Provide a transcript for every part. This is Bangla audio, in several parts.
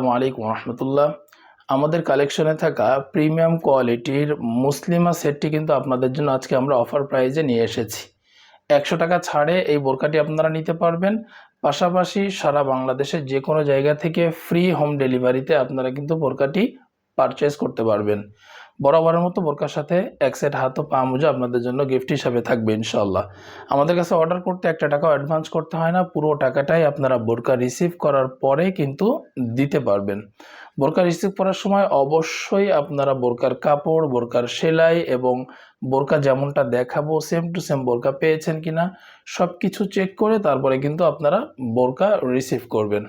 আসসালামু আলাইকুম রহমতুল্লাহ। আমাদের কালেকশনে থাকা প্রিমিয়াম কোয়ালিটির মুসলিমা সেটটি কিন্তু আপনাদের জন্য আজকে আমরা অফার প্রাইজে নিয়ে এসেছি। একশো টাকা ছাড়ে এই বোরকাটি আপনারা নিতে পারবেন। পাশাপাশি সারা বাংলাদেশের যে কোনো জায়গা থেকে ফ্রি হোম ডেলিভারিতে আপনারা কিন্তু বোরকাটি পারচেস করতে পারবেন। বরাবরের মতো বোরকার সাথে এক সেট হাত ও পা মোজা আপনাদের জন্য গিফট হিসাবে থাকবে ইনশাল্লাহ আমাদের কাছে অর্ডার করতে একটা টাকাও অ্যাডভান্স করতে হয় না, পুরো টাকাটাই আপনারা বোরকা রিসিভ করার পরে কিন্তু দিতে পারবেন। বোরকা রিসিভ করার সময় অবশ্যই আপনারা বোরকার কাপড়, বোরকার সেলাই এবং বোরকা যেমনটা দেখাবো সেম টু সেম বোরকা পেয়েছেন কিনা সব কিছু চেক করে তারপরে কিন্তু আপনারা বোরকা রিসিভ করবেন।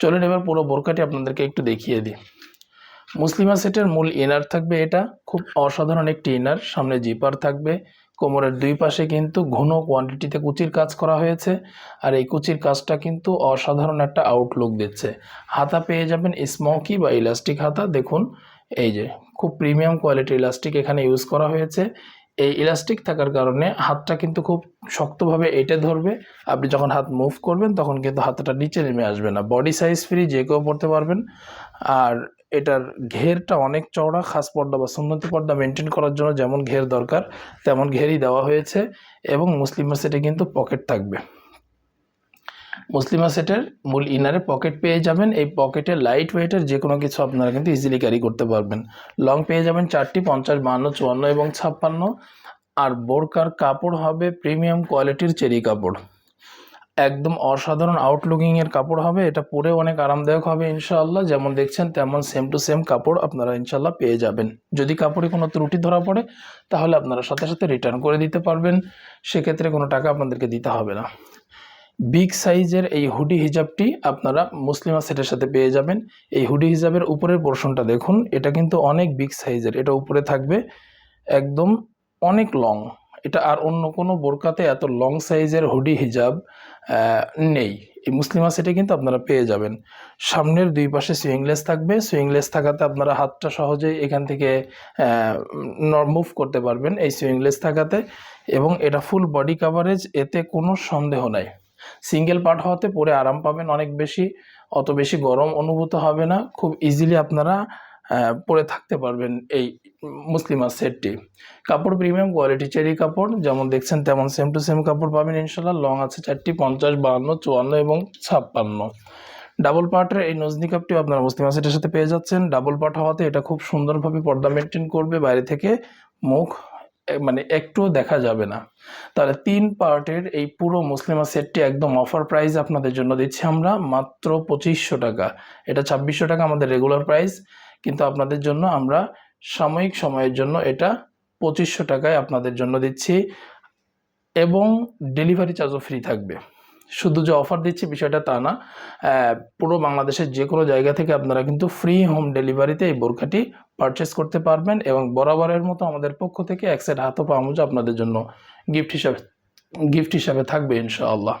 চলুন এবার পুরো বোরকাটি আপনাদেরকে একটু দেখিয়ে দিই। মুসলিমা সেটের মূল ইনার থাকবে এটা, খুব অসাধারণ একটি ইনার সামনে জিপার থাকবে, কোমরের দুই পাশে কিন্তু ঘন কোয়ান্টিটিতে কুচির কাজ করা হয়েছে, আর এই কুচির কাজটা কিন্তু অসাধারণ একটা আউটলুক দিচ্ছে। হাতা পেয়ে যাবেন স্মকি বা ইলাস্টিক হাতা, দেখুন, এই যে, খুব প্রিমিয়াম কোয়ালিটির ইলাস্টিক এখানে ইউজ করা হয়েছে। এই ইলাস্টিক থাকার কারণে হাতটা কিন্তু খুব শক্তভাবে এটে ধরবে। আপনি যখন হাত মুভ করবেন, তখন কিন্তু হাতটা নিচে নেমে আসবে না। বডি সাইজ ফ্রি যে কেউ পড়তে পারবেন। আর এটার ঘেরটা অনেক চওড়া, খাস পর্দা বা সুন্নতি পর্দা মেনটেন করার জন্য যেমন ঘের দরকার, তেমন ঘেরই দেওয়া হয়েছে এবং মুসলিমের সেটে কিন্তু পকেট থাকবে। মুসলিমা সেটের মূল ইনারে পকেট পেয়ে যাবেন। এই পকেটে লাইট ওয়েটের যে কোনো কিছু আপনারা কিন্তু ইজিলি ক্যারি করতে পারবেন। লং পেয়ে যাবেন চারটি, পঞ্চাশ বাহান্ন চুয়ান্ন এবং ছাপ্পান্ন। আর বোরকার কাপড় হবে প্রিমিয়াম কোয়ালিটির চেরি কাপড়। একদম অসাধারণ আউটলুকিংয়ের কাপড় হবে। এটা পরে অনেক আরামদায়ক হবে ইনশাআল্লাহ। যেমন দেখছেন, তেমন সেম টু সেম কাপড় আপনারা ইনশাল্লাহ পেয়ে যাবেন। যদি কাপড়ে কোনো ত্রুটি ধরা পড়ে, তাহলে আপনারা সাথে সাথে রিটার্ন করে দিতে পারবেন। সেক্ষেত্রে কোনো টাকা আপনাদেরকে দিতে হবে না। বিগ সাইজের এই হুডি হিজাবটি আপনারা মুসলিমা সেটের সাথে পেয়ে যাবেন। এই হুডি হিজাবের উপরের পোর্শনটা দেখুন, এটা কিন্তু অনেক বিগ সাইজের, এটা উপরে থাকবে একদম অনেক লং এটা আর অন্য কোনো বোরকাতে এত লং সাইজের হুডি হিজাব নেই। এই মুসলিমা সেটে কিন্তু আপনারা পেয়ে যাবেন। সামনের দুই পাশে সুইংলেস থাকবে সুইংলেস থাকাতে আপনারা হাতটা সহজেই এখান থেকে মুভ করতে পারবেন এই সুইংলেস থাকাতে এবং এটা ফুল বডি কাভারেজ এতে কোনো সন্দেহ নাই। সিঙ্গেল পার্ট হওয়াতে পরে আরাম পাবেন অনেক বেশি, অত বেশি গরম অনুভূত হবে না। খুব ইজিলি আপনারা পরে থাকতে পারবেন এই মুসলিমা সেটটি। কাপড় প্রিমিয়াম কোয়ালিটি চেরি কাপড়, যেমন দেখছেন তেমন সেম টু সেম কাপড় পাবেন ইনশাল্লাহ লং আছে চারটি, পঞ্চাশ, বাহান্ন, চুয়ান্ন এবং ছাপ্পান্ন। ডাবল পার্টের এই নজনি কাপটিও আপনারা মুসলিমা সেটের সাথে পেয়ে যাচ্ছেন। ডাবল পার্ট হওয়াতে এটা খুব সুন্দরভাবে পর্দা মেনটেন করবে, বাইরে থেকে মুখ মানে একটুও দেখা যাবে না। তাহলে তিন পার্টের এই পুরো মুসলিমা সেটটি একদম অফার প্রাইস আপনাদের জন্য দিচ্ছি আমরা মাত্র পঁচিশশো টাকা। এটা ছাব্বিশশো টাকা আমাদের রেগুলার প্রাইস কিন্তু আপনাদের জন্য আমরা সাময়িক সময়ের জন্য এটা পঁচিশশো টাকায় আপনাদের জন্য দিচ্ছি এবং ডেলিভারি চার্জও ফ্রি থাকবে। শুধু যে অফার দিচ্ছি বিষয়টা তা না পুরো বাংলাদেশের যে কোনো জায়গা থেকে আপনারা কিন্তু ফ্রি হোম ডেলিভারিতে এই বোরখাটি পারচেস করতে পারবেন এবং বরাবরের মতো আমাদের পক্ষ থেকে এক সেট হাত ও পামুজা আপনাদের জন্য গিফট হিসাবে গিফট হিসাবে থাকবে ইনশাআল্লাহ।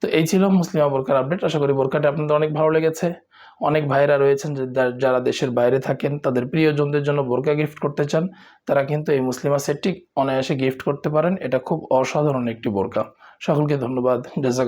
তো এই ছিল মুসলিমা বোরকার আপডেট আশা করি বোরকাটি আপনাদের অনেক ভালো লেগেছে। অনেক ভাইরা রয়েছেন যারা দেশের বাইরে থাকেন, তাদের প্রিয়জনদের জন্য বোরকা গিফট করতে চান, তারা কিন্তু এই মুসলিমা সেটটি অনায়াসে গিফট করতে পারেন। এটা খুব অসাধারণ একটি বোরকা সকলকে ধন্যবাদ। জাজাক